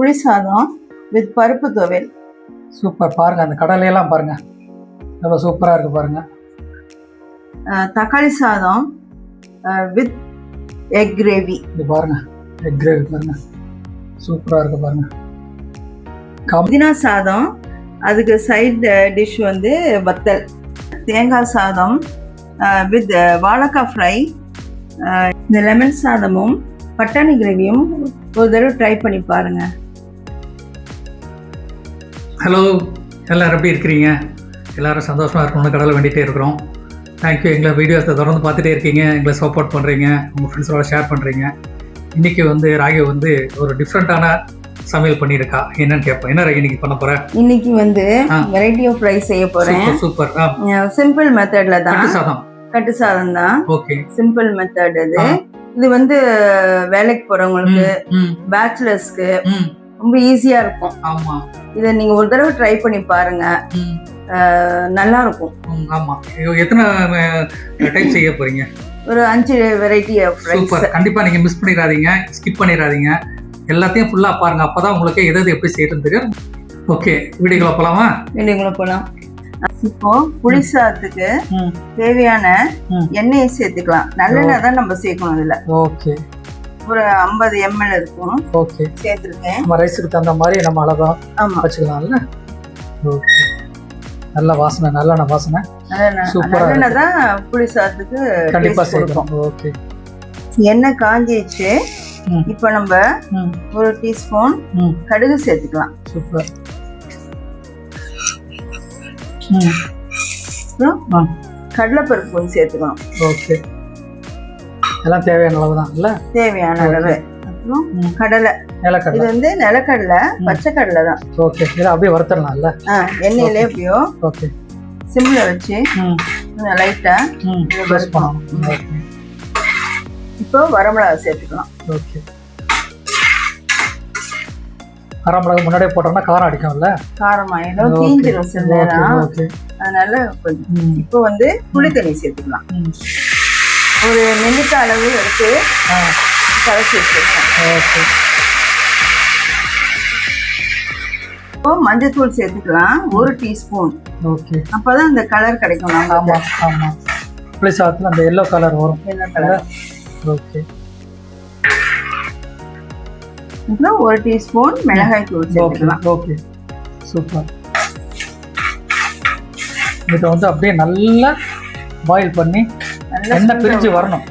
புளி சாதம் வித் பருப்பு துவையல். சூப்பர் பாருங்க அந்த கடலையெல்லாம் பாருங்க. எவ்வளோ சூப்பராக இருக்கு பாருங்க. அஹ், தக்காளி சாதம் வித் எக் கிரேவி இது பாருங்க எக் கிரேவி பாருங்க. சூப்பராக இருக்கு பாருங்க. கம். புதினா சாதம் அதுக்கு சைட் டிஷ் வந்து வத்தல். தேங்காய் சாதம் வித் வாழைக்காய் ஃப்ரை இந்த லெமன் சாதமும் பட்டாணி கிரேவியும் ஒரு தடவை ட்ரை பண்ணி பாருங்க. ஹலோ எல்லாரும் எப்படி இருக்கிறீங்க? எல்லாரும் சந்தோஷமாக இருக்கணும்னு கடவுளை வேண்டிகிட்டே இருக்கிறோம். தேங்க்யூ எங்களை வீடியோஸை தொடர்ந்து பார்த்துட்டே இருக்கீங்க. எங்களை சப்போர்ட் பண்ணுறீங்க உங்கள் ஃப்ரெண்ட்ஸோட ஷேர் பண்ணுறீங்க இன்றைக்கி வந்து ராகி வந்து ஒரு டிஃப்ரெண்ட்டான சமையல் பண்ணியிருக்கா. என்னன்னு கேட்போம். என்ன ராகி இன்னைக்கு பண்ண போகிறேன் இன்னைக்கு வந்து. வெரைட்டி ஆஃப் ரைஸ் செய்ய போறேன். சூப்பர் சிம்பிள் மெத்தட்ல தான். சாதம். கட்டு சாதம் தான். ஓகே சிம்பிள் மெத்தட் இது. இது வந்து வேலைக்கு போறவங்களுக்கு ம் பேச்சுலர்ஸ்க்கு ரொம்ப ஈஸியா இருக்கும். ஆமாம் இதை நீங்க ஒரு தடவை ட்ரை பண்ணி பாருங்க. நல்லா இருக்கும் ஆமா. எத்தனை டைப் செய்ய போறீங்க? ஒரு அஞ்சு வெரைட்டி சூப்பர். கண்டிப்பா நீங்க மிஸ் பண்ணிடாதீங்க. ஸ்கிப் பண்ணிடாதீங்க. எல்லாத்தையும் ஃபுல்லா பாருங்க. அப்பதான் உங்களுக்கு எது எப்படி செய்யறது ஓகே வீடியோக்குள்ள போலாமா? வேண்டியவங்களை போலாம். இப்போ புளி தேவையான. எண்ணெயை சேர்த்துக்கலாம். நல்லெண்ணெய் தான் நம்ம சேர்க்கணும் இதுல. ஓகே ஒரு ஐம்பது எம்எல் இருக்கும். ஓகே சேர்த்துருக்கேன். நம்ம ரைஸுக்கு தகுந்த மாதிரி நம்ம அளவா ஆமா. வச்சுக்கலாம்ல? ஓகே நல்ல வாசனை நல்லெண்ணெய் வாசனை. நல்லெண்ணெய் சூப்பரா நல்லெண்ணெய் தான் புளி சாதத்துக்கு கண்டிப்பா taste கொடுக்கும். செய்யணும் ஓகே எண்ணெய் காஞ்சிச்சு. இப்போ நம்ம ஒரு டீஸ்பூன் கடுகு சேர்த்துக்கலாம். சூப்பர். கடலைப்பருப்பு சேர்த்துக்கணும் ஓகே எல்லாம் தேவையான அளவு தான் இல்லை? தேவையான அளவு. அப்புறம். கடலை. இது நிலக்கடலை வந்து நிலக்கடலை பச்சை கடலை தான். ஓகே. இதை அப்படியே வறுத்துடலாம்ல ஆ, எண்ணெயிலே எப்படியோ ஓகே. சிம்ல வச்சு ம். கொஞ்சம் லைட்டா ம். இதை ப்ரெஸ். பண்ணணும். இப்போ வரமிளகா சேர்த்துக்கலாம். ஓகே. அரைமிளகு முன்னாடியே போட்டோம்னா காரம் அடிக்கும்ல? காரம் ஆயிடும் நேரம் ஓகே அதனால இப்போ வந்து புளி தண்ணி சேர்த்துக்கலாம். ஒரு நெல்லிக்காய் அளவு எடுத்து ஆ. கலச்சி வச்சிருக்கேன். ஓகே இப்போ மஞ்சத்தூள் சேர்த்துக்கலாம். ஒரு டீஸ்பூன். ஓகே. அப்பதான் அந்த கலர் கிடைக்கும் நமக்கு ஆமாம் ஆமாம் புளி சாதத்தில் அந்த எல்லோ கலர் வரும். என்ன கலர் ஓகே. அப்புறம் ஒரு டீஸ்பூன் மிளகாய் தூள் ஓகே சேர்த்துக்கலாம். ஓகே. சூப்பர். இதை வந்து அப்படியே நல்லா பாயில் பண்ணி எண்ணெய் பிரிஞ்சு வரணும்.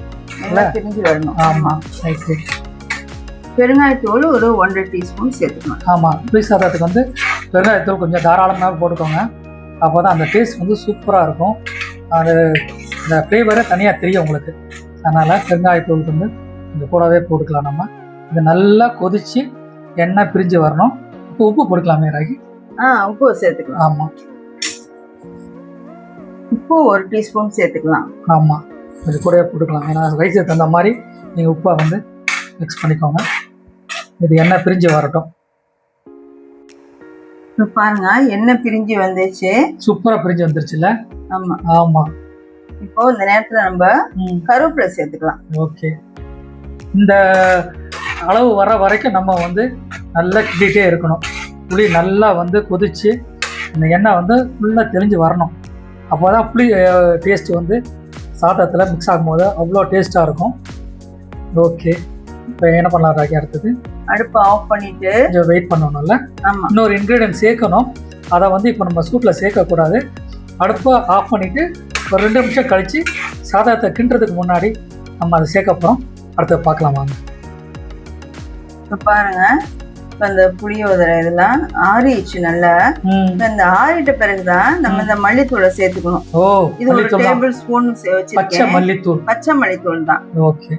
பிரிஞ்சு வரணும். ஆமாம் ஓகே பெருங்காயத்தூள் ஒரு ஒன்றரை டீஸ்பூன் சேர்த்துக்கணும். ஆமாம் புளி சாதத்துக்கு வந்து வெங்காயத்தூள் கொஞ்சம் தாராளமாக போட்டுக்கோங்க. அப்போ தான் அந்த டேஸ்ட் வந்து சூப்பராக இருக்கும். அது இந்த ஃப்ளேவரே தனியாக தெரியும் உங்களுக்கு. அதனால் பெருங்காயத்தூள் வந்து கொஞ்சம் கூடவே போட்டுக்கலாம் நம்ம. இது நல்லா கொதித்து எண்ணெய் பிரிஞ்சு வரணும். இப்போ உப்பு போட்டுக்கலாமே ராகி? ஆ உப்பு சேர்த்துக்கலாம். ஆமாம் உப்பு ஒரு டீஸ்பூன் சேர்த்துக்கலாம். ஆமாம் கொஞ்சம் கூடவே போட்டுக்கலாம் ஏன்னா ரைஸுக்கு தகுந்த மாதிரி நீங்கள் உப்பை வந்து மிக்ஸ் பண்ணிக்கோங்க. இது எண்ணெய் பிரிஞ்சு வரட்டும். இப்போ பாருங்க எண்ணெய் பிரிஞ்சு வந்துச்சு. சூப்பராக பிரிஞ்சு வந்துருச்சுல்ல? ஆமா. ஆமாம் இப்போ இந்த நேரத்துல நம்ம கருவேப்பிலை சேர்த்துக்கலாம். ஓகே. இந்த அளவு வர வரைக்கும் நம்ம வந்து நல்லா கிண்டிகிட்டே இருக்கணும். புளி நல்லா வந்து கொதிச்சு இந்த எண்ணெய் வந்து ஃபுல்லாக தெளிஞ்சு வரணும். அப்போ தான் புளி டேஸ்ட் வந்து சாதத்தில் மிக்ஸ் ஆகும்போது அவ்வளோ டேஸ்ட்டாக இருக்கும். ஓகே இப்போ என்ன பண்ணலாம் ராகி அடுத்தது? அடுப்பை ஆஃப் பண்ணிட்டு கொஞ்சம் வெயிட் பண்ணணும்ல. இன்னொரு இன்க்ரீடியன்ட் சேர்க்கணும். அதை வந்து இப்போ நம்ம சூட்டில் சேர்க்கக்கூடாது. அடுப்பை ஆஃப் பண்ணிவிட்டு ஒரு ரெண்டு நிமிஷம் கழித்து சாதத்தை கிண்டுறதுக்கு முன்னாடி நம்ம அதை சேர்க்க போகிறோம் அடுத்து பார்க்கலாம் வாங்க. இப்போ பாருங்க. இப்போ இந்த புளியோதரை இதெல்லாம் ஆறிடுச்சு நல்லா. இந்த ஆறிட்ட பிறகுதான் நம்ம இந்த மல்லித்தூளை சேர்த்துக்கணும். ஓ இது ஒரு. டேபிள் ஸ்பூன் பச்சை மல்லித்தூள். பச்சை மல்லித்தூள் தான். ஓகே.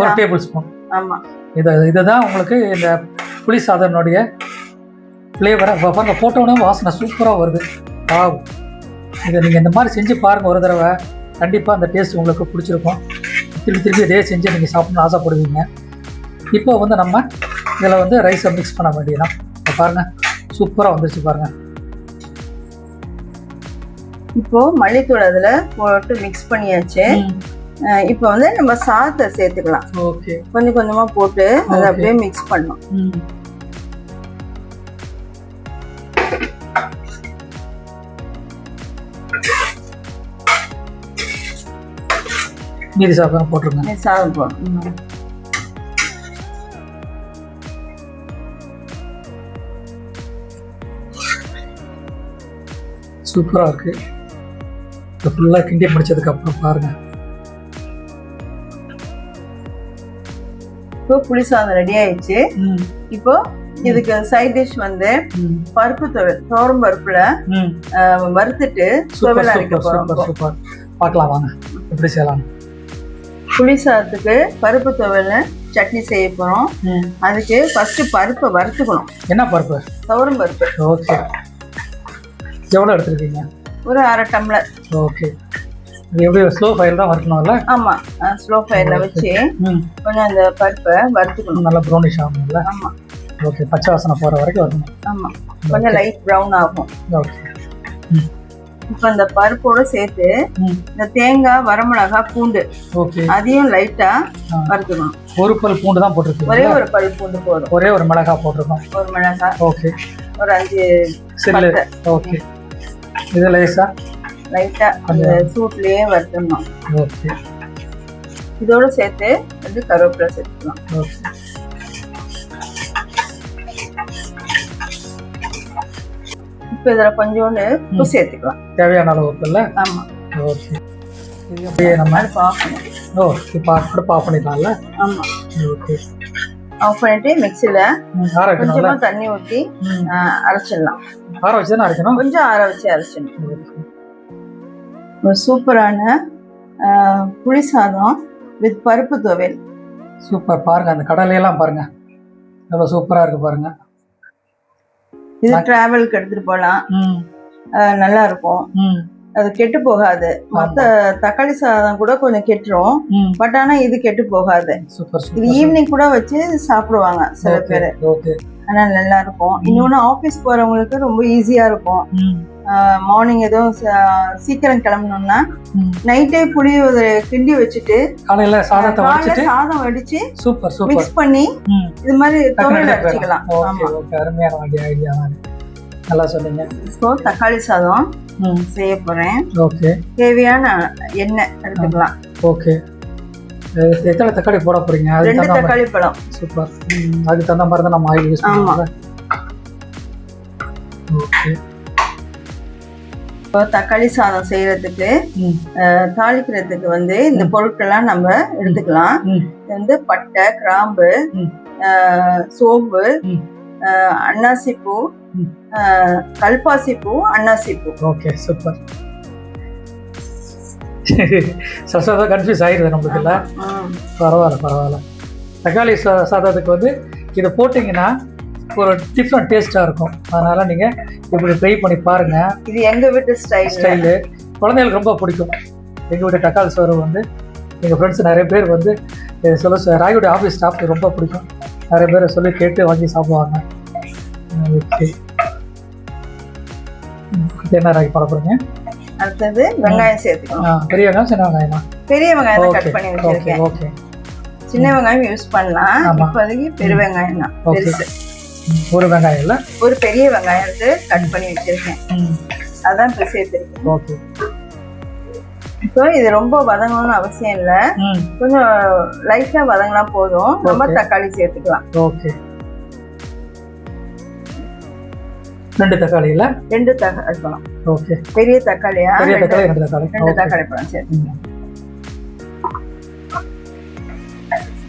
ஒரு. டேபிள் ஸ்பூன் ஆமா. இதை இதுதான் உங்களுக்கு இந்த புளி சாதனுடைய ஃப்ளேவரை பாருங்க போட்டோன்னே வாசனை சூப்பராக வருது. வாவ். இதை நீங்கள் இந்த மாதிரி செஞ்சு பாருங்கள் ஒரு தடவை. கண்டிப்பாக அந்த டேஸ்ட் உங்களுக்கு பிடிச்சிருக்கும். திருப்பி திருப்பி இதே செஞ்சு நீங்கள் சாப்பிடணும்னு ஆசைப்படுவீங்க. இப்போ வந்து நம்ம இதில் வந்து ரைஸை மிக்ஸ் பண்ண வேண்டியதான் இப்போ பாருங்கள் சூப்பராக வந்துருச்சு பாருங்கள் இப்போது மல்லித்தூள் அதில் போட்டு மிக்ஸ் பண்ணியாச்சு. இப்போ வந்து நம்ம சாத்தை சேர்த்துக்கலாம். கொஞ்சம் கொஞ்சமாக போட்டு அதை அப்படியே மிக்ஸ் பண்ணோம் மீதி சாதம் போட்டுருங்க. சாதம் போடணும். சூப்பராக இருக்கு. இது ஃபுல்லாக கிண்டி முடிச்சதுக்கு அப்புறம் பாருங்க. இப்போ புளி சாதம் ரெடி ஆயிடுச்சு. இப்போ இதுக்கு சைட் டிஷ் வந்து பருப்பு துவையல் தோரம் பருப்புல வறுத்துட்டு துவையல் அரைக்க போறோம் பார்க்கலாம் வாங்க. எப்படி செய்யலாம்? புளி சாதத்துக்கு பருப்பு துவையல் சட்னி செய்ய போறோம். அதுக்கு ஃபர்ஸ்ட் பருப்பை வறுத்துக்கணும். என்ன பருப்பு? துவரம் பருப்பு. ஓகே. எவ்வளோ எடுத்துருக்கீங்க? ஒரு அரை டம்ளர். ஓகே. இது எப்படி ஸ்லோ ஃபயர் தான் வறுக்கணும்ல? ஆமா. ஸ்லோ ஃபயர்ல வச்சு கொஞ்சம் அந்த பருப்பை வறுத்துக்கணும். நல்லா ப்ரௌனிஷ் ஆகணும்ல ஆமா. ஓகே பச்சை வாசனை போகிற வரைக்கும் வரணும். ஆமா. கொஞ்சம் லைட் ப்ரௌன் ஆகும். ஓகே. இப்போ இந்த பருப்போட சேர்த்து இந்த தேங்காய் வரமிளகா பூண்டு ஓகே. அதையும் லைட்டா ஆ. வறுத்துக்கணும். ஒரு பல் பூண்டு தான் போட்டிருக்கீங்க ஒரே ஒரு பல் பூண்டு போதும். ஒரே ஒரு மிளகாய் போட்டிருக்கோம். ஒரு மிளகாய். ஓகே. ஒரு அஞ்சு சில்லு. ஓகே. இது லேசா? லைட்டா அந்த சூட்லயே வறுத்துடணும். ஓகே. இதோட சேர்த்து வந்து கருவேப்பிலை சேர்த்துக்கலாம். ஓகே. இப்போ இதுல கொஞ்சோண்டு உப்பு சேர்த்துக்கலாம். தேவையான அளவு உப்புல்ல ஆமா. ஓகே. இது அப்படியே நம்ம ஓ இப்போ அடுப்பு ஆஃப் பண்ணிடலாம்ல ஆமா. ஓகே. ஆஃப் பண்ணிட்டு மிக்சியில கொஞ்சமா தண்ணி ஊற்றி அரைச்சிடலாம். ஆற வச்சு தானே அரைக்கணும்? கொஞ்சம் ஆற வச்சு அரைச்சிடணும். சூப்பரான புளி சாதம் வித் பருப்பு துவையல். சூப்பர். பாருங்க அந்த கடலையெல்லாம் பாருங்க. எவ்வளோ சூப்பராக இருக்கு பாருங்க. இது டிராவலுக்கு எடுத்துட்டு போகலாம் நல்லா இருக்கும். அது கெட்டு போகாது. மற்ற தக்காளி சாதம் கூட கொஞ்சம் கெட்டுரும். பட் ஆனா இது கெட்டு போகாது. இது ஈவினிங் கூட வச்சு சாப்பிடுவாங்க சில பேர். ஓகே. ஆனா நல்லா இருக்கும் இன்னொன்னு ஆபீஸ் போறவங்களுக்கு ரொம்ப ஈஸியா இருக்கும். மார்னிங் எதுவும் சீக்கிரம் கிளம்பணும்னா நைட்டே புளி கிண்டி வச்சுட்டு காலையில சாதத்தை வடிச்சிட்டு சாதம் வடிச்சு சூப்பர் சூப்பர். மிக்ஸ் பண்ணி இது மாதிரி அரைச்சிக்கலாம். ஓகே ஆமா. ஓகே. அருமையான ஐடியா நல்லா சொன்னீங்க. இப்போ தக்காளி சாதம் செய்ய போறேன். ஓகே. தேவையான எண்ணெய் எடுத்துக்கலாம். ஓகே. எத்தனை தக்காளி போட போறீங்க? அதுக்கு ரெண்டு தக்காளி பழம். சூப்பர். அதுக்கு தகுந்த மாதிரி தான் நம்ம ஆயில் யூஸ் ஆமா. பண்ணுவோம்ல. ஓகே. இப்போ தக்காளி சாதம் அஹ், தாளிக்கிறதுக்கு வந்து இந்த பொருட்கள்லாம் நம்ம எடுத்துக்கலாம். இது வந்து பட்டை கிராம்பு சோம்பு அன்னாசி பூ கல்பாசி பூ அன்னாசி பூ ஓகே சூப்பர். சசதா கன்ஃபியூஸ் ஆயிடுது நம்மளுக்கு இல்லை. பரவாயில்ல பரவாயில்ல. தக்காளி சா சாதத்துக்கு வந்து இதை போட்டிங்கன்னா ஒரு டிஃப்ரெண்ட் டேஸ்ட்டாக இருக்கும். அதனால் நீங்கள் இப்படி ட்ரை பண்ணி பாருங்கள் இது எங்க வீட்டு ஸ்டைல் ஸ்டைலு குழந்தைகளுக்கு ரொம்ப பிடிக்கும். எங்கள் வீட்டு தக்காளி சோறு வந்து எங்கள் ஃப்ரெண்ட்ஸ் நிறைய பேர் வந்து சொல்ல ராயோட ஆஃபீஸ் ஸ்டாஃப்க்கு ரொம்ப பிடிக்கும். நிறைய பேர் சொல்லி கேட்டு வாங்கி சாப்பிடுவாங்க. ஓகே. பண்ண போகிறீங்க அடுத்தது வெங்காயம் சேர்த்துக்கணும். பெரிய வெங்காயம் சின்ன வெங்காயமா? பெரிய வெங்காயம் கட் பண்ணி வச்சிருக்கேன். ஓகே சின்ன வெங்காயம் யூஸ் பண்ணலாம். இப்போதைக்கு பெரிய வெங்காயம் தான். பெருசு. ஒரு வெங்காயம் இல்லை? ஒரு பெரிய வெங்காயம் எடுத்து கட் பண்ணி வச்சிருக்கேன். அதான் இப்போ சேர்த்துருக்கேன். ஓகே. இப்போ இது ரொம்ப வதங்கணும்னு அவசியம் இல்லை. கொஞ்சம் லைட்டா வதங்கினா போதும். Okay. தக்காளி சேர்த்துக்கலாம். ஓகே. ரெண்டு தக்காளி இல்லை ரெண்டு தக்காளி பழம் ஓகே பெரிய தக்காளியா? பெரிய தக்காளி ரெண்டு தக்காளி. ரெண்டு தக்காளி பழம்.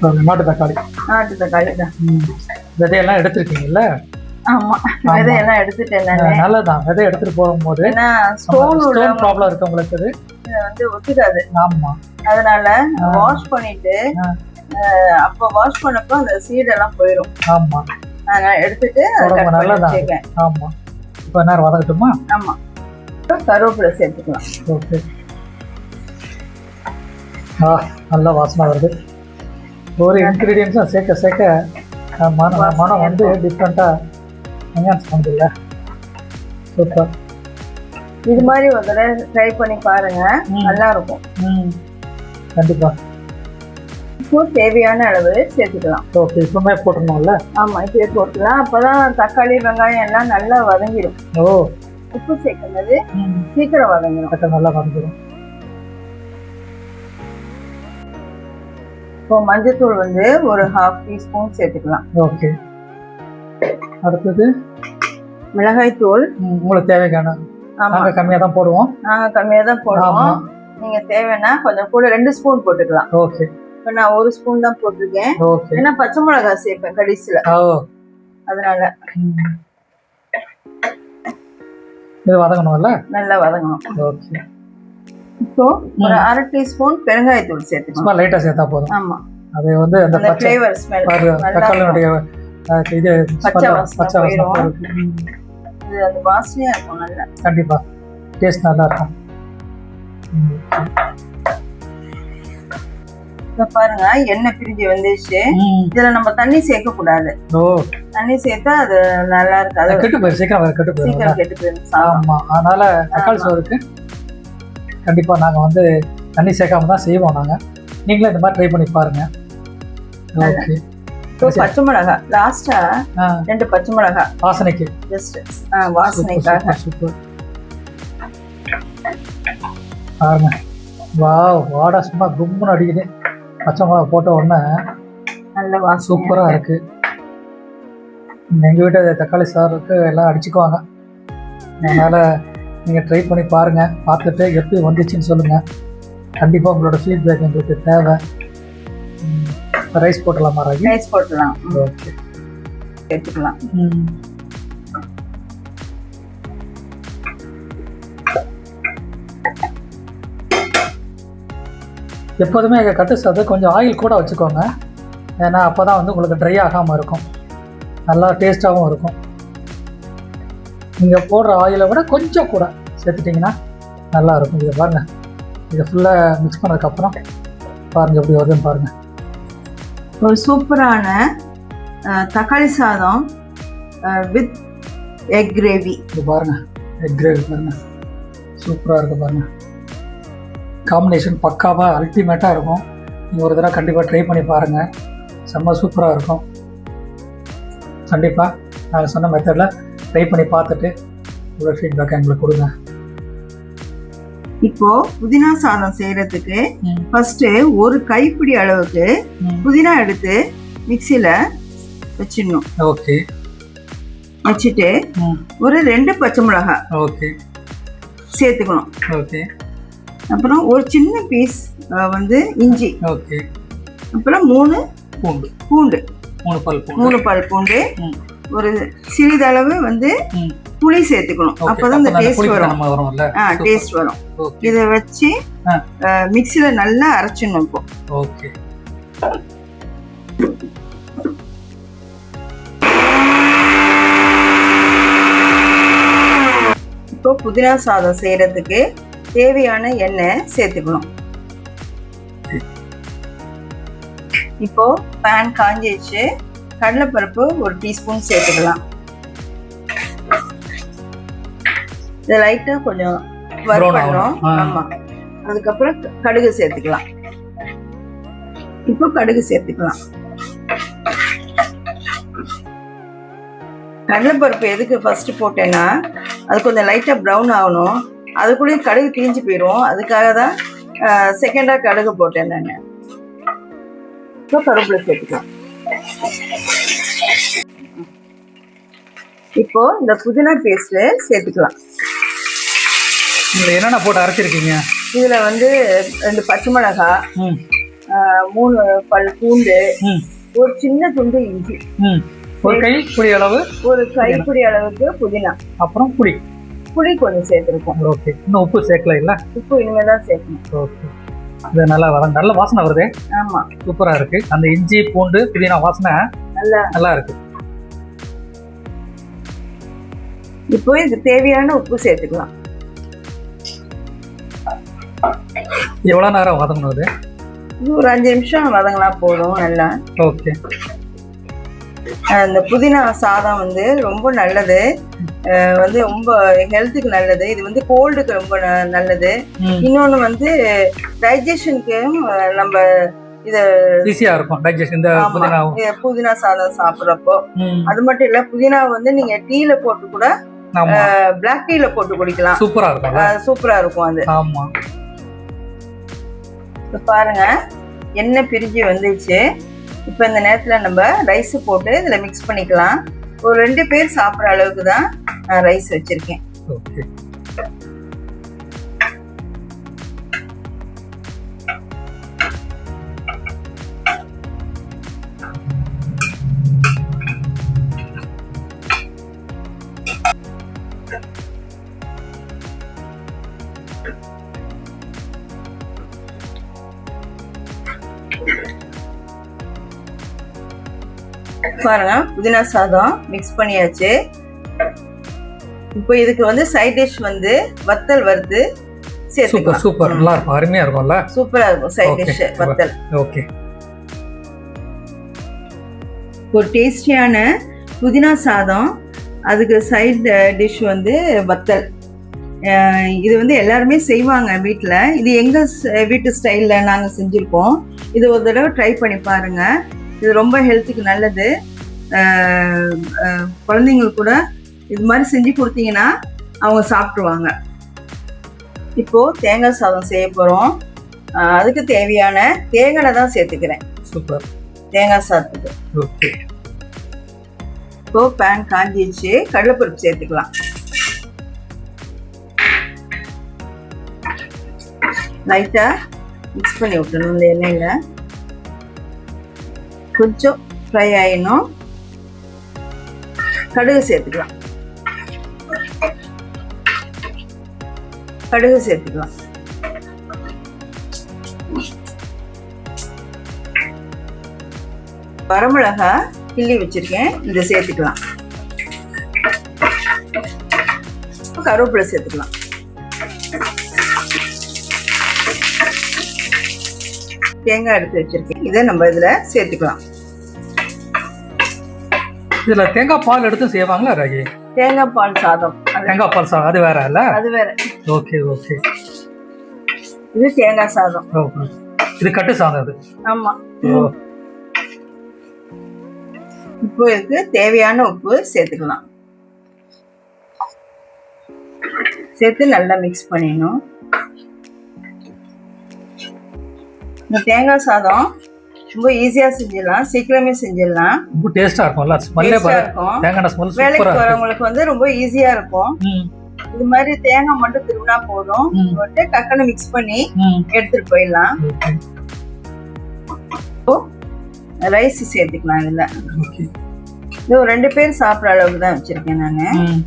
ஒரு நாட்டு தக்காளி. நாட்டு தக்காளி தான். விதையெல்லாம் எடுத்திருக்கீங்கல்ல ஆமா. விதையெல்லாம் எடுத்துட்டேன் நல்லதான் விதை எடுத்துட்டு போகும்போது ஸ்டோன் ப்ராப்ளம் இருக்கவங்களுக்கு அது. வந்து ஒத்துக்காது. ஆமா. அதனால வாஷ் பண்ணிட்டு அப்ப வாஷ் பண்ணப்போ அந்த சீடெல்லாம் போயிடும் ஆமா. அதனால எடுத்துட்டு அதை உடம்பு cut பண்ணி நல்லதா. வச்சிருக்கேன் ஆமா. இப்போ நேரம் வதக்கட்டுமா? ஆமா. அப்புறம் கருவேப்பிலை சேர்த்துக்கலாம். ஓகே. ஆ நல்ல வாசனை வருது. ஒரு இன்க்ரீடியன்ஸும் சேர்க்க சேர்க்க மன மனம் வந்து டிஃப்ரெண்ட்டாக என்ஹான்ஸ் பண்ணுதில்ல? சூப்பர். இது மாதிரி ஒரு தடவை ட்ரை பண்ணி பாருங்க. ம். நல்லா இருக்கும். ம். கண்டிப்பாக உப்பு தேவையான அளவு சேர்த்துக்கலாம். ஓகே இப்போமே போட்டுருணும்ல ஆமா இப்படியே போட்டுக்கலாம். அப்பதான் தக்காளி வெங்காயம் எல்லாம் நல்லா வதங்கிடும். ஓ. உப்பு சேர்க்கும்போது சீக்கிரம் வதங்கிடும் தக்காளி நல்லா வதங்கிடும். இப்போ மஞ்சத்தூள் வந்து ஒரு ஹாஃப் டீஸ்பூன் சேர்த்துக்கலாம். ஓகே அடுத்தது? மிளகாய் தூள் உங்களுக்கு ஆமா. நாங்கள் கம்மியாக தான் போடுவோம். நாங்க கம்மியா தான் போடுவோம் நீங்க தேவைன்னா கொஞ்சம் கூட ரெண்டு ஸ்பூன் போட்டுக்கலாம். ஓகே இப்போ நான் ஒரு ஸ்பூன் தான் போட்டிருக்கேன். ஏன்னா பச்சை மிளகாய் சேர்ப்பேன் கடைசியில. அதனால. இது வதங்கணும்ல? நல்லா வதங்கணும். ஓகே இப்போ ஒரு அரை டீஸ்பூன் பெருங்காயத்தூள் சேர்த்துக்கணும். சும்மா லைட்டாக சேர்த்தா போதும். ஆமா. அது வந்து அந்த ஃப்ளேவர் ஸ்மெல் அஹ், இது பச்சை smell, வாசனை பச்சை வாசனை போயிடும். போயிருக்கு. ம். அது அந்த வாசனையா இருக்கும் நல்லா. கண்டிப்பா. டேஸ்ட் நல்லா இருக்கும். இப்ப பாருங்க எண்ணெய் பிரிஞ்சு வந்துச்சு. இதுல நம்ம தண்ணி சேர்க்க கூடாது. தண்ணி சேர்த்தா அது நல்லா இருக்காது கெட்டு போயிரு சீக்கிரம் அது கெட்டு போயிடும் சீக்கிரம் கெட்டு சாதம் ஆமா அதனால தக்காளி சோறுக்கு கண்டிப்பா நாங்க வந்து தண்ணி சேர்க்காம தான் செய்வோம் நாங்க. நீங்களும் இந்த மாதிரி ட்ரை பண்ணி பாருங்க. ஓகே. பச்சை மிளகாய் லாஸ்டா ரெண்டு பச்சை மிளகாய் வாசனைக்கு. ஜஸ்ட் வாசனைக்காக. சூப்பர். பாருங்க. வாவ் வாடா சும்மா கும்முன்னு அடிக்குது. பச்சை மிளகா போட்ட உடனே நல்ல வாசனை. சூப்பரா இருக்கு. எங்க வீட்டு தக்காளி சாருக்கு எல்லாம் அடிச்சுக்குவாங்க. அதனால நீங்க ட்ரை பண்ணி பாருங்க. பார்த்துட்டு எப்படி வந்துச்சுன்னு சொல்லுங்க. கண்டிப்பா உங்களோட ஃபீட்பேக் எங்களுக்கு தேவை. ரைஸ் போட்டலாமா ரைஸ் போட்டுலாம் ஓகே சேர்த்துக்கலாம். எப்போதுமே எங்கள் கட்டு சாதம் கொஞ்சம் ஆயில் கூட வச்சுக்கோங்க. ஏன்னா அப்போ தான் வந்து உங்களுக்கு ட்ரை ஆகாமல் இருக்கும். நல்லா டேஸ்ட்டாகவும் இருக்கும். நீங்கள் போடுற ஆயிலை விட கொஞ்சம் கூட சேர்த்துட்டிங்கன்னா நல்லா இருக்கும். இதை பாருங்கள் இதை ஃபுல்லாக மிக்ஸ் பண்ணதுக்கப்புறம் பாருங்கள் எப்படி வருதுன்னு பாருங்கள் ஒரு சூப்பரான தக்காளி சாதம் வித் எக் கிரேவி இது பாருங்கள் எக் கிரேவி பாருங்கள் சூப்பராக இருக்குது பாருங்கள் காம்பினேஷன் பக்காவாக அல்டிமேட்டாக இருக்கும். நீங்கள் ஒரு தடவை கண்டிப்பாக ட்ரை பண்ணி பாருங்கள் செம்ம சூப்பராக இருக்கும். கண்டிப்பாக நாங்கள் சொன்ன மெத்தடில் ட்ரை பண்ணி பார்த்துட்டு உங்களோட ஃபீட்பேக் எங்களுக்கு கொடுங்க. இப்போ புதினா சாதம் செய்யறதுக்கு. ஃபர்ஸ்ட் ஒரு கைப்பிடி அளவுக்கு. புதினா எடுத்து மிக்சியில வச்சிடணும். ஓகே. வச்சுட்டு ஒரு ரெண்டு பச்சை மிளகாய் ஓகே. சேர்த்துக்கணும். ஓகே. அப்புறம் ஒரு சின்ன பீஸ் வந்து இஞ்சி. ஓகே. அப்புறம் மூணு பூண்டு. பூண்டு. மூணு பல் பூண்டு. மூணு பல் பூண்டு. ஒரு சிறிதளவு வந்து புளி சேர்த்துக்கணும். அப்பதான் இந்த டேஸ்ட் வரும். ஆ டேஸ்ட் வரும். இதை வச்சு. மிக்சியில நல்லா அரைச்சிடணும் இப்போ. ஓகே. இப்போ புதினா சாதம் செய்யறதுக்கு தேவையான எண்ணெய் சேர்த்துக்கணும். இப்போ பேன் காஞ்சிச்சு கடலைப்பருப்பு ஒரு டீஸ்பூன் சேர்த்துக்கலாம். இதை லைட்டாக கொஞ்சம் Brown வறுப்படணும் ஆகணும். ஆ. ஆமா. அதுக்கப்புறம் கடுகு சேர்த்துக்கலாம். இப்போ கடுகு சேர்த்துக்கலாம். கடலைப்பருப்பு எதுக்கு ஃபர்ஸ்ட் போட்டேன்னா அது கொஞ்சம் லைட்டாக ப்ரௌன் ஆகணும். அதுக்குள்ளேயே கடுகு தீஞ்சு போயிடும் அதுக்காக தான் செகண்டாக கடுகு போட்டேன் நான். இப்போ கருவேப்பிலை சேர்த்துக்கலாம். இப்போ இந்த புதினா பேஸ்ட்டு சேர்த்துக்கலாம். இதில் என்னென்ன போட்டு அரைச்சிருக்கீங்க? இதில் வந்து ரெண்டு பச்சை மிளகாய் ம். ஆஹ் மூணு பல் பூண்டு ஒரு சின்ன துண்டு இஞ்சி. ஒரு கை புளி அளவு ஒரு கைப்பிடி அளவுக்கு புதினா. அப்புறம் புளி. புளி கொஞ்சம் சேர்த்துருக்கோம். ஓகே. இன்னும் உப்பு சேர்க்கல இல்லை உப்பு இனிமேல் தான் சேர்க்கணும். ஓகே. இது நல்லா வர நல்ல வாசனை வருது? ஆமாம் சூப்பராக இருக்கு. அந்த இஞ்சி பூண்டு புதினா வாசனை நல்லா நல்லா இருக்கு. இப்போ இதுக்கு தேவையான உப்பு சேர்த்துக்கலாம். எவ்வளோ நேரம் வதங்கணும் இது ஒரு அஞ்சு நிமிஷம் வதங்கினா போதும் நல்லா. ஓகே. அந்த புதினா சாதம் வந்து ரொம்ப நல்லது. வந்து ரொம்ப ஹெல்த்துக்கு நல்லது. இது வந்து கோல்டுக்கு ரொம்ப நல்லது. ம். இன்னொன்று வந்து டைஜஷனுக்கு நம்ம இதை ஈஸியாக இருக்கும். இந்த ஆமா, புதினா. சாதம் சாப்பிட்றப்போ. அது மட்டும் இல்ல புதினா வந்து நீங்க டீல போட்டு கூட பிளாக் டீல போட்டு குடிக்கலாம். சூப்பராக இருக்கும்ல அஹ் சூப்பரா இருக்கும் அது. இப்ப பாருங்க. எண்ணெய் பிரிஞ்சு வந்துச்சு. இப்போ இந்த நேரத்தில் நம்ம ரைஸ் போட்டு இதில் மிக்ஸ் பண்ணிக்கலாம். ஒரு ரெண்டு பேர் சாப்பிட்ற அளவுக்கு தான் நான் ரைஸ் வச்சுருக்கேன். ஓகே பாருங்க புதினா சாதம் மிக்ஸ் பண்ணியாச்சு. இப்போ இதுக்கு வந்து சைட் டிஷ் வந்து வத்தல் வறுத்து சூப்பர் சூப்பர். நல்லா இருக்கும் அருமையா இருக்கும்ல? சூப்பரா இருக்கும் சைட். டிஷ் வத்தல். ஓகே ஒரு டேஸ்டியான புதினா சாதம் அதுக்கு சைட் டிஷ் வந்து வத்தல். இது வந்து எல்லாருமே செய்வாங்க வீட்டில் இது எங்கள் வீட்டு ஸ்டைலில் நாங்கள் செஞ்சுருக்கோம். இது ஒரு தடவை ட்ரை பண்ணி பாருங்கள் இது ரொம்ப ஹெல்த்துக்கு நல்லது. குழந்தைங்களுக்கு கூட இது மாதிரி செஞ்சு கொடுத்தீங்கன்னா அவங்க சாப்பிட்ருவாங்க இப்போது தேங்காய் சாதம் செய்ய போகிறோம் அதுக்கு தேவையான தேங்காய் தான் சேர்த்துக்கிறேன். சூப்பர். தேங்காய் சாதத்துக்கு. ஓகே. இப்போ பேன் காஞ்சிச்சு கடலைப்பருப்பு சேர்த்துக்கலாம். லைட்டாக மிக்ஸ் பண்ணி விட்டணும் இந்த எண்ணெயில். கொஞ்சம் ஃப்ரை ஆயிடணும். கடுகு சேர்த்துக்கலாம். கடுகு சேர்த்துக்கலாம். வரமிளகா கிள்ளி வச்சிருக்கேன். இதை சேர்த்துக்கலாம். கருவேப்பிலை சேர்த்துக்கலாம். தேங்காய் எடுத்து வச்சிருக்கேன். இதை நம்ம இதில் சேர்த்துக்கலாம். இதுல தேங்காய் பால் எடுத்து செய்வாங்களா ராகி? தேங்காய் பால் சாதம். தேங்காய் பால் சாதம் அது வேற இல்ல? அது வேற. Okay okay. இது தேங்காய் சாதம். இது கட்டு சாதம் அது? ஆமாம் ஓ. இப்போ இதுக்கு தேவையான உப்பு சேர்த்துக்கலாம். சேர்த்து நல்லா மிக்ஸ் பண்ணிடணும். இந்த தேங்காய் சாதம் ரொம்ப ஈஸியாக செஞ்சிடலாம். சீக்கிரமே செஞ்சிடலாம். ரொம்ப டேஸ்டா இருக்கும்ல? ஸ்மெல்லே இருக்கும். தேங்காய் ஸ்மெல் வேலைக்கு போறவங்களுக்கு வந்து ரொம்ப ஈஸியா இருக்கும். இது மாதிரி தேங்காய் மட்டும் திருவினா போதும். போட்டு டக்குன்னு மிக்ஸ் பண்ணி எடுத்துட்டு போயிடலாம். ரைஸ் சேர்த்துக்கலாம் இதுல. இது ரெண்டு பேர் சாப்பிட்ற அளவுக்கு தான் வச்சிருக்கேன் நான்.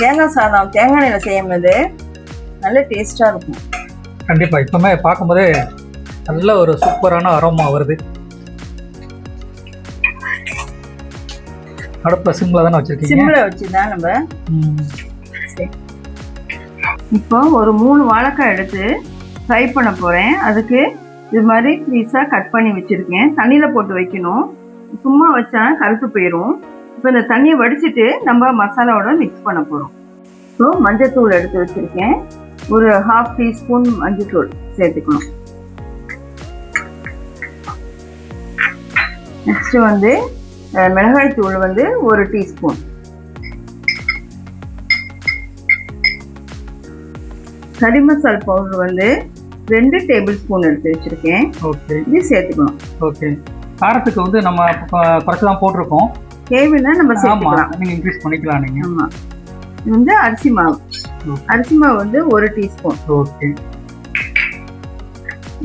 தேங்காய் சாதம் தேங்காய் எண்ணெயில் செய்யும் போது நல்ல டேஸ்டா இருக்கும். கண்டிப்பா. இப்பவுமே பார்க்கும்போதே நல்ல ஒரு சூப்பரான அரோமா வருது. அடுப்புல சிம்ல தானே வச்சிருக்கீங்க? சிம்ல வச்சு தான் நம்ம இப்போ ஒரு மூணு வாழைக்காய் எடுத்து ஃப்ரை பண்ண போகிறேன் அதுக்கு இது மாதிரி பீஸாக கட் பண்ணி வச்சுருக்கேன். தண்ணியில் போட்டு வைக்கணும். சும்மா வச்சா கருத்து போயிடும் இப்போ இந்த தண்ணியை வடிச்சிட்டு நம்ம மசாலாவோட மிக்ஸ் பண்ண போகிறோம் ஸோ மஞ்சத்தூள் எடுத்து வச்சுருக்கேன். ஒரு ஹாஃப் டீஸ்பூன் மஞ்சத்தூள் சேர்த்துக்கணும். நெக்ஸ்ட்டு வந்து மிளகாய் தூள் வந்து ஒரு டீஸ்பூன். கறி மசால் பவுடர் வந்து ரெண்டு டேபிள் ஸ்பூன் எடுத்து வச்சுருக்கேன். ஓகே இது சேர்த்துக்கணும். ஓகே காரத்துக்கு வந்து நம்ம குறைச்சு தான் போட்டிருக்கோம். தேவைன்னா நம்ம ஆமா சேர்த்துக்கலாம். நீங்க இன்க்ரீஸ் பண்ணிக்கலாம் நீங்க. ஆமாம் இது வந்து அரிசி மாவு. அரிசி மாவு வந்து ஒரு டீஸ்பூன். ஓகே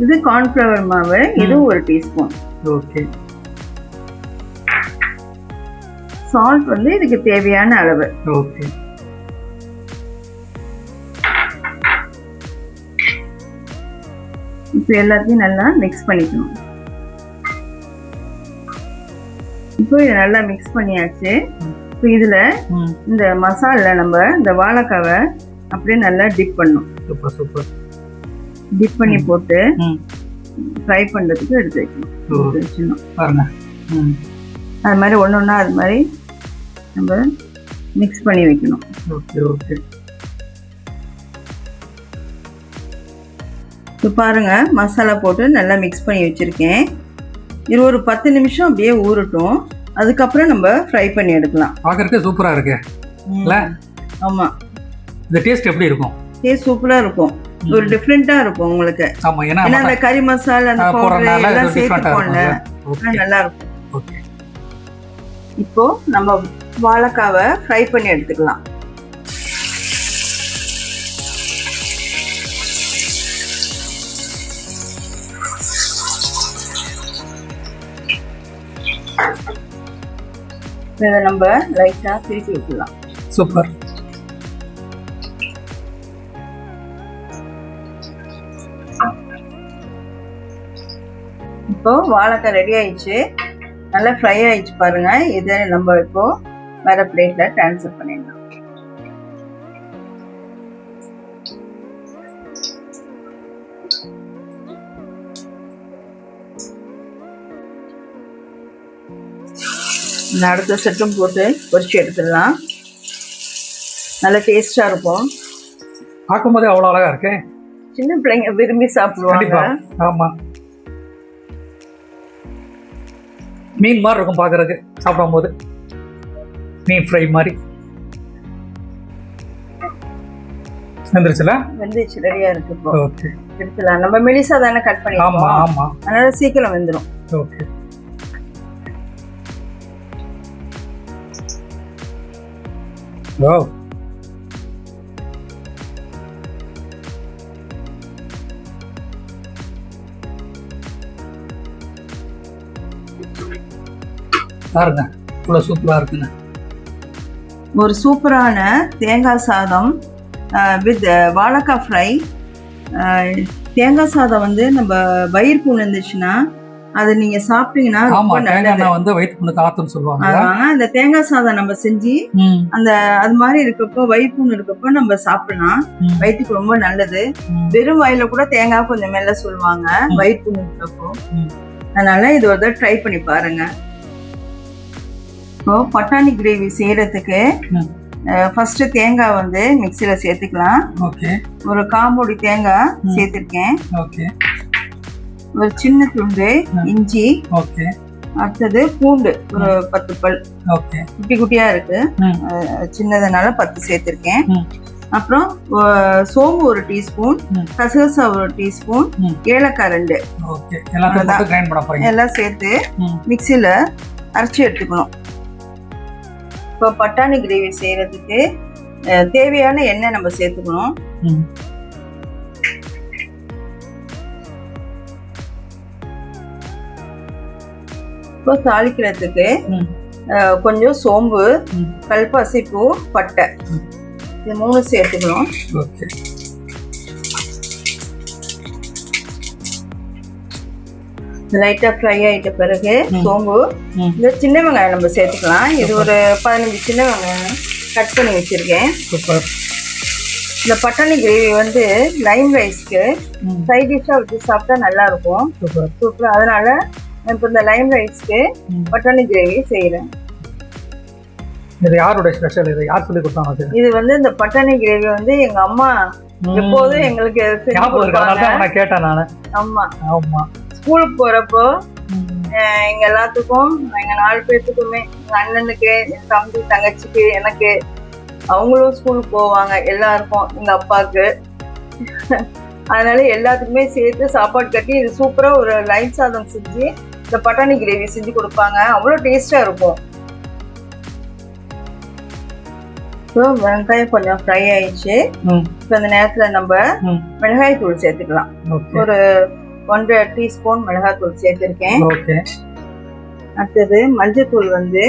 இது கார்ன்ஃப்ளவர் மாவு இது ஒரு டீஸ்பூன். ஓகே சால்ட் வந்து இதுக்கு தேவையான அளவு. ஓகே இப்போ எல்லாத்தையும் நல்லா மிக்ஸ் பண்ணிக்கணும். இப்போ இதை நல்லா மிக்ஸ் பண்ணியாச்சு. இப்போ இதில் இந்த மசாலில் நம்ம இந்த வாழைக்காவை அப்படியே நல்லா டிப் பண்ணணும். Super super. டிப் பண்ணி. போட்டு ஃப்ரை பண்ணுறதுக்கு எடுத்து வைக்கணும். வச்சிடணும். பாருங்க. அது மாதிரி ஒன்று ஒன்றா அது மாதிரி நம்ம மிக்ஸ் பண்ணி வைக்கணும். Okay okay. இப்போ பாருங்க மசாலா போட்டு நல்லா மிக்ஸ் பண்ணி வச்சுருக்கேன். இது ஒரு பத்து நிமிஷம் அப்படியே ஊறட்டும். அதுக்கப்புறம் நம்ம ஃப்ரை பண்ணி எடுக்கலாம். பார்க்கறதுக்கு சூப்பரா இருக்கு. இல்ல? ஆமாம் இந்த டேஸ்ட் எப்படி இருக்கும்? டேஸ்ட் சூப்பராக இருக்கும். ஒரு டிஃப்ரெண்டா இருக்கும் உங்களுக்கு. ஆமா ஏன்னா அந்த கறி மசாலா அந்த பவுடர் எல்லாம் சேர்த்துப்போம்ல நல்லா இருக்கும். ஓகே. இப்போ நம்ம வாழைக்காவை ஃப்ரை பண்ணி எடுத்துக்கலாம். இதை நம்ம லைட்டா திருப்பி விட்டுலாம் சூப்பர். இப்போ வாழைக்காய் ரெடி ஆயிடுச்சு. நல்லா ஃப்ரை ஆயிடுச்சு பாருங்க. இதை நம்ம இப்போ வேற பிளேட்ல ட்ரான்ஸ்ஃபர் பண்ணிடலாம். அடுத்த செட்டும் போட்டு பொரிச்சு எடுத்துடலாம். நல்ல டேஸ்டா இருக்கும். பார்க்கும்போதே அவ்வளோ அழகா இருக்கு. சின்ன பிள்ளைங்க விரும்பி சாப்பிடுவாங்க. ஆமா. மீன் மாதிரி இருக்கும் பார்க்கறதுக்கு சாப்பிடும்போது. மீன் ஃப்ரை மாதிரி. வந்துருச்சுல? வெந்துச்சு ரெடியா இருக்கு இப்போ. ஓகே. எடுத்துலாம் நம்ம மெலிசா தானே கட் ஆமா பண்ணிருக்கோம். ஆமா அதனால சீக்கிரம் வெந்துடும் ஓகே. பாருங்க இவ்வளோ சூப்பராக இருக்குங்க ஒரு சூப்பரான தேங்காய் சாதம் வித் வாழைக்காய் ஃப்ரை தேங்காய் சாதம் வந்து நம்ம வயிறு புண் இருந்துச்சுன்னா அது நீங்க சாப்பிட்டீங்கன்னா ரொம்ப நல்லது. வந்து வயிற்று புண்ணுக்கு ஆத்துன்னு சொல்லுவாங்க. அந்த தேங்காய் சாதம் நம்ம செஞ்சு அந்த அது மாதிரி இருக்கப்போ வயிறு புண் இருக்கப்போ நம்ம சாப்பிடலாம். வயிற்றுக்கு ரொம்ப நல்லது. வெறும் வாயில கூட தேங்காய் கொஞ்சம் மெல்ல சொல்லுவாங்க ம். வயிறு புண் இருக்கப்போ. அதனால இது ஒரு தடவை ட்ரை பண்ணி பாருங்க. இப்போ பட்டாணி கிரேவி செய்யறதுக்கு ம். ஃபர்ஸ்ட் தேங்காய் வந்து மிக்சியில சேர்த்துக்கலாம். ஓகே. ஒரு காம்பொடி தேங்காய். சேர்த்திருக்கேன். ஓகே. ஒரு சின்ன துண்டு. இஞ்சி ஓகே. அடுத்தது பூண்டு ஒரு பத்து பல். ஓகே. குட்டி குட்டியா இருக்கு. சின்னதுனால பத்து சேர்த்திருக்கேன். அப்புறம் சோம்பு ஒரு டீஸ்பூன். கசகசா ஒரு டீஸ்பூன். ஏலக்காய் ரெண்டு. எல்லாம் சேர்த்து மிக்சியில அரைச்சி எடுத்துக்கணும். இப்போ பட்டாணி கிரேவி செய்யறதுக்கு தேவையான எண்ணெய் நம்ம சேர்த்துக்கணும். இப்போ தாளிக்கிறதுக்கு கொஞ்சம் சோம்பு. கல்பாசி பூ பட்டை. இது மூணு சேர்த்துக்கணும். ஓகே லைட்டா ஃப்ரை ஆயிட்ட பிறகு. சோம்பு. இந்த சின்ன வெங்காயம் நம்ம சேர்த்துக்கலாம். இது ஒரு பதினஞ்சு சின்ன வெங்காயம் கட் பண்ணி வச்சிருக்கேன். சூப்பர். இந்த பட்டாணி கிரேவி வந்து லைம் ரைஸ்க்கு சைட் டிஷ்ஷாக வச்சு சாப்பிட்டா நல்லா இருக்கும் சூப்பர். சூப்பர். அதனால இப்போ இந்த லைம் ரைஸ்க்கு. பட்டாணி கிரேவி செய்கிறேன் இது யாருடைய ஸ்பெஷல் இது? யார் சொல்லி கொடுத்தாங்க இது வந்து இந்த பட்டாணி கிரேவி வந்து எங்க அம்மா. எப்போதும் எங்களுக்கு ஞாபகம் இருக்கு. நான் கேட்டேன் நான். ஆமா. ஆமா. ஸ்கூலுக்கு போறப்போ எங்க எல்லாத்துக்கும் எங்க நாலு பேர்த்துக்குமே எங்க அண்ணனுக்கு என் தம்பி தங்கச்சிக்கு எனக்கு அவங்களும் ஸ்கூலுக்கு போவாங்க எல்லாருக்கும் எங்க அப்பாவுக்கு. அதனால எல்லாத்துக்குமே சேர்த்து சாப்பாடு கட்டி இது சூப்பரா ஒரு லைட் சாதம் செஞ்சு இந்த பட்டாணி கிரேவி செஞ்சு கொடுப்பாங்க. அவ்வளோ டேஸ்டா இருக்கும். ஸோ வெங்காயம் கொஞ்சம் ஃப்ரை ஆயிடுச்சு. இப்போ இந்த நேரத்தில் நம்ம மிளகாய் தூள் சேர்த்துக்கலாம். ஒரு ஒன்றரை டீஸ்பூன் மிளகாய் தூள் சேர்த்துருக்கேன். ஓகே. அடுத்தது மஞ்சத்தூள் வந்து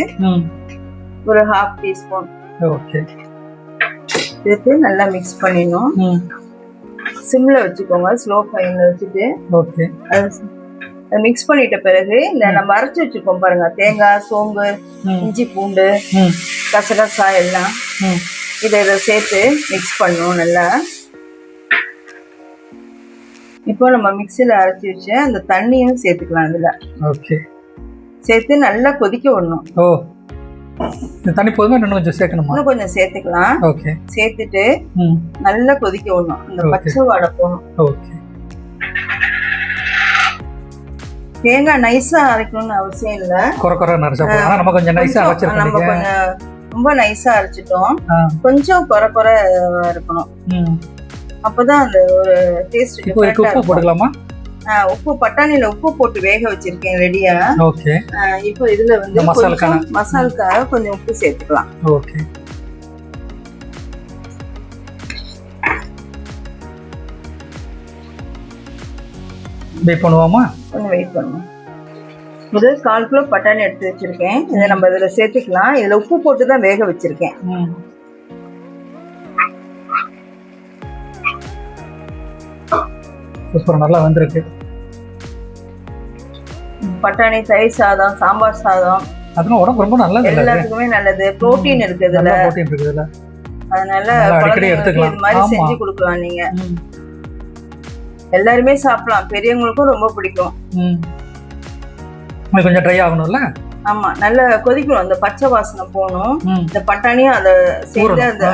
ஒரு ஹாஃப் டீஸ்பூன். ஓகே. சேர்த்து நல்லா மிக்ஸ் பண்ணிடணும். சிம்ல வச்சுக்கோங்க ஸ்லோ ஃபைனில் வச்சுட்டு. ஓகே. மிக்ஸ் பண்ணிட்ட பிறகு இந்த நம்ம அரைச்சி வச்சுக்கோம் பாருங்க தேங்காய் சோம்பு இஞ்சி பூண்டு கசகசா எல்லாம். இதை இதை சேர்த்து மிக்ஸ் பண்ணணும் நல்லா. இப்போ நம்ம மிக்சியில் அரைச்சி வச்சு அந்த தண்ணியும் சேர்த்துக்கலாம் இதில். ஓகே சேர்த்து நல்லா கொதிக்க விடணும். ஓ. இந்த தண்ணி போதுமா? இன்னும் கொஞ்சம் சேர்க்கணுமா? இன்னும் கொஞ்சம் சேர்த்துக்கலாம். ஓகே சேர்த்துட்டு நல்லா கொதிக்க விடணும். அந்த Okay. பச்சை வாடை போகணும். ஓகே தேங்காய் நைஸா அரைக்கணும்னு அவசியம் இல்ல. குறை குறை நரைச்சா போதும். நம்ம கொஞ்சம் நைஸாக கொஞ்சம் நம்ம வச்சிருக்கோம் கொஞ்சம் ரொம்ப நைஸா அரைச்சிட்டோம். கொஞ்சம் குறை குறை இருக்கணும். அப்பதான் அந்த ஒரு டேஸ்ட் உப்பு போட்டுக்கலாமா உப்பு பட்டாணியில உப்பு போட்டு வேக வச்சிருக்கேன் ரெடியா ஓகே இப்போ இதுல வந்து மசாலுக்கான- கொஞ்சம் மசாலுக்காக கொஞ்சம் உப்பு சேர்த்துக்கலாம். ஓகே வெயிட் பண்ணுவோமா? கொஞ்சம் வெயிட் பண்ணுவோம். இது கால் கிலோ பட்டாணி எடுத்து வச்சிருக்கேன். இதை நம்ம இதுல சேர்த்துக்கலாம். இதுல உப்பு போட்டு தான் வேக வச்சிருக்கேன். சூப்பர் நல்லா வந்திருக்கு. பட்டாணி தயிர் சாதம் சாம்பார் சாதம். அதெல்லாம் உடம்பு ரொம்ப நல்லது எல்லாத்துக்குமே நல்லது. புரோட்டீன் இருக்கு இதுல ப்ரோட்டீன் இருக்குதுல்ல அதனால நல்லா அடிக்கடி எடுத்துக்கலாம். இது மாதிரி. செஞ்சு கொடுக்கலாம் நீங்க. எல்லாருமே சாப்பிடலாம். பெரியவங்களுக்கும் ரொம்ப பிடிக்கும். கொஞ்சம் ட்ரை ஆகணும்ல? ஆமா. நல்லா கொதிக்கணும். அந்த பச்சை வாசனை போகணும். இந்த பட்டாணியும் அதை ஊறணும். அந்த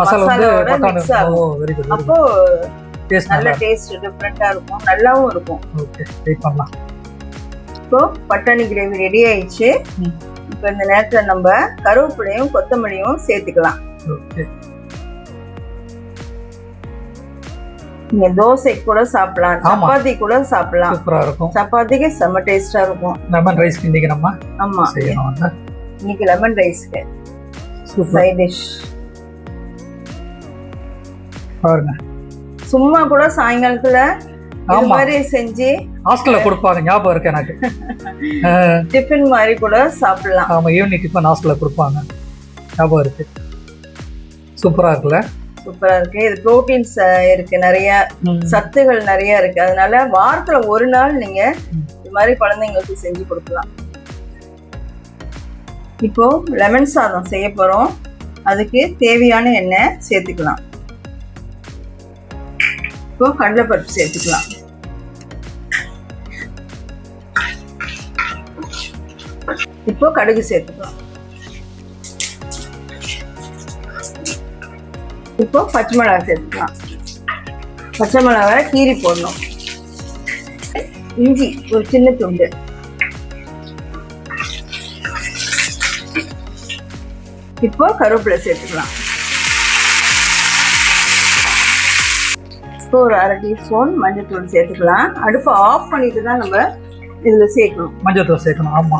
மசாலாவோட மிக்ஸ் ஆகும் அப்போ டேஸ்ட் நல்ல டேஸ்ட் டிஃப்ரெண்டா இருக்கும். நல்லாவும் இருக்கும். ஓகே வெயிட் பண்ணலாம். இப்போ பட்டாணி கிரேவி ரெடி ஆயிடுச்சு. இப்போ இந்த நேரத்துல நம்ம கருவேப்பிலையும் கொத்தமல்லியும் சேர்த்துக்கலாம். ஓகே நீங்க தோசை கூட சாப்பிடலாம். சப்பாத்தி கூட சாப்பிடலாம். சூப்பரா இருக்கும். சப்பாத்திக்கு செம்ம டேஸ்டா இருக்கும். லெமன் ரைஸ் இன்னைக்கு நம்ம ஆமா. இன்னைக்கு லெமன் ரைஸ்க்கு சூப்பர். சைட் டிஷ் பாருங்க. சும்மா கூட சாயங்காலத்துல இது. மாதிரி செஞ்சு ஹாஸ்டல்ல கொடுப்பாங்க ஞாபகம் இருக்கு எனக்கு. டிஃபன் மாதிரி கூட சாப்பிடலாம். ஆமா ஈவினிங் டிஃபன் ஹாஸ்டல்ல கொடுப்பாங்க. ஞாபகம் இருக்கு. சூப்பரா இருக்குல்ல? சூப்பரா இருக்கு. இது ப்ரோட்டீன்ஸ் இருக்கு நிறைய. சத்துகள் நிறைய இருக்கு. அதனால வாரத்துல ஒரு நாள் நீங்க. இது மாதிரி குழந்தைங்களுக்கு செஞ்சு கொடுக்கலாம். இப்போ லெமன் சாதம் செய்ய போறோம். அதுக்கு தேவையான எண்ணெய் சேர்த்துக்கலாம். இப்போ கடலைப்பருப்பு சேர்த்துக்கலாம். இப்போ கடுகு சேர்த்துக்கலாம். இப்போ பச்சை மிளகா சேர்த்துக்கலாம். பச்சை மிளகாய் கீரி போடணும். இஞ்சி ஒரு சின்ன துண்டு. இப்போ கருவேப்பிலை சேர்த்துக்கலாம். இப்போ ஒரு அரை டீஸ்பூன் மஞ்சள்தூள் சேர்த்துக்கலாம். அடுப்பை ஆஃப் பண்ணிட்டு தான் நம்ம இதில் சேர்க்கணும். மஞ்சள் தூள் சேர்க்கணும். ஆமா.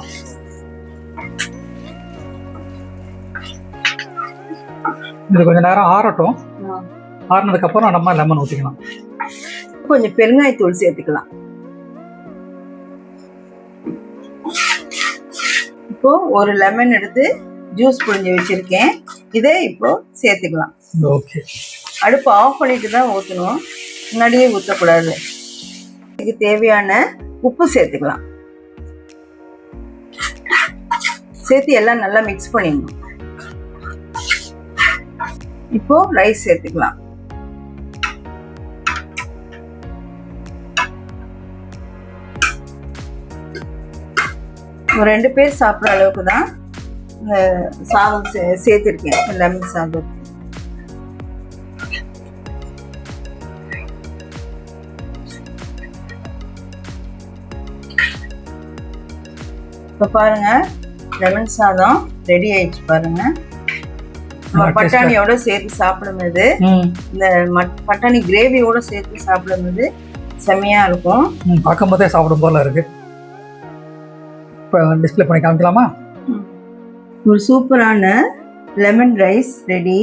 இது கொஞ்ச நேரம் ஆறட்டும். ஆறுனதுக்கு அப்புறம் நம்ம லெமன் ஊற்றிக்கலாம் கொஞ்சம் பெருங்காயத்தூள் சேர்த்துக்கலாம். இப்போ ஒரு லெமன் எடுத்து ஜூஸ் புழிஞ்சு வச்சிருக்கேன். இதை இப்போ சேர்த்துக்கலாம். ஓகே. அடுப்பு ஆஃப் பண்ணிட்டு தான் ஊற்றணும் முன்னாடியே ஊற்றக்கூடாது இதுக்கு தேவையான உப்பு சேர்த்துக்கலாம். சேர்த்து எல்லாம் நல்லா மிக்ஸ் பண்ணிடணும். இப்போ ரைஸ் சேர்த்துக்கலாம். ஒரு ரெண்டு பேர் சாப்பிட்ற அளவுக்கு தான் இந்த சாதம் சே சேர்த்துருக்கேன். லெமன் சாதம். இப்போ பாருங்க லெமன் சாதம் ரெடி ஆயிடுச்சு பாருங்க. நம்ம பட்டாணியோட சேர்த்து சாப்பிடும்போது ம். இந்த பட்டாணி கிரேவியோட சேர்த்து சாப்பிடும்போது செம்மையா இருக்கும். பார்க்கும் போதே சாப்பிடும் போல இருக்கு. இப்போ டிஸ்ப்ளே பண்ணி காமிக்கலாமா? ஒரு சூப்பரான லெமன் ரைஸ் ரெடி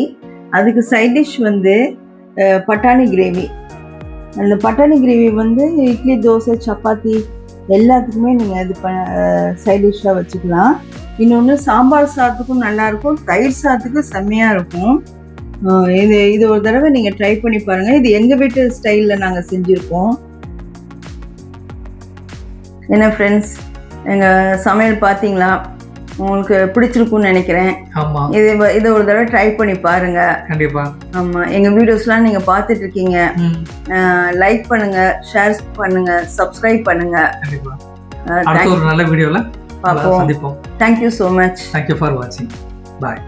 அதுக்கு சைட் டிஷ் வந்து பட்டாணி கிரேவி அந்த பட்டாணி கிரேவி வந்து இட்லி தோசை சப்பாத்தி எல்லாத்துக்குமே நீங்கள் இது ப சைடிஷ்ஷாக வச்சுக்கலாம். இன்னொன்று சாம்பார் சாதத்துக்கும் நல்லாயிருக்கும். தயிர் சாதத்துக்கும் செம்மையாக இருக்கும். இது இது ஒரு தடவை நீங்கள் ட்ரை பண்ணி பாருங்கள் இது எங்கள் வீட்டு ஸ்டைலில் நாங்கள் செஞ்சுருக்கோம். என்ன ஃப்ரெண்ட்ஸ் எங்கள் சமையல் பார்த்தீங்களா உங்களுக்கு பிடிச்சிருக்கும்னு நினைக்கிறேன். ஆமா. இது இதை ஒரு தடவை ட்ரை பண்ணி பாருங்க. கண்டிப்பா. ஆமாம் எங்கள் வீடியோஸ்லாம் நீங்கள் பார்த்துட்டு இருக்கீங்க. லைக் பண்ணுங்க ஷேர் பண்ணுங்க சப்ஸ்கிரைப் பண்ணுங்க. கண்டிப்பா. நல்ல வீடியோல பார்ப்போம். சந்திப்போம். Thank you so much thank you for வாட்சிங் பாய்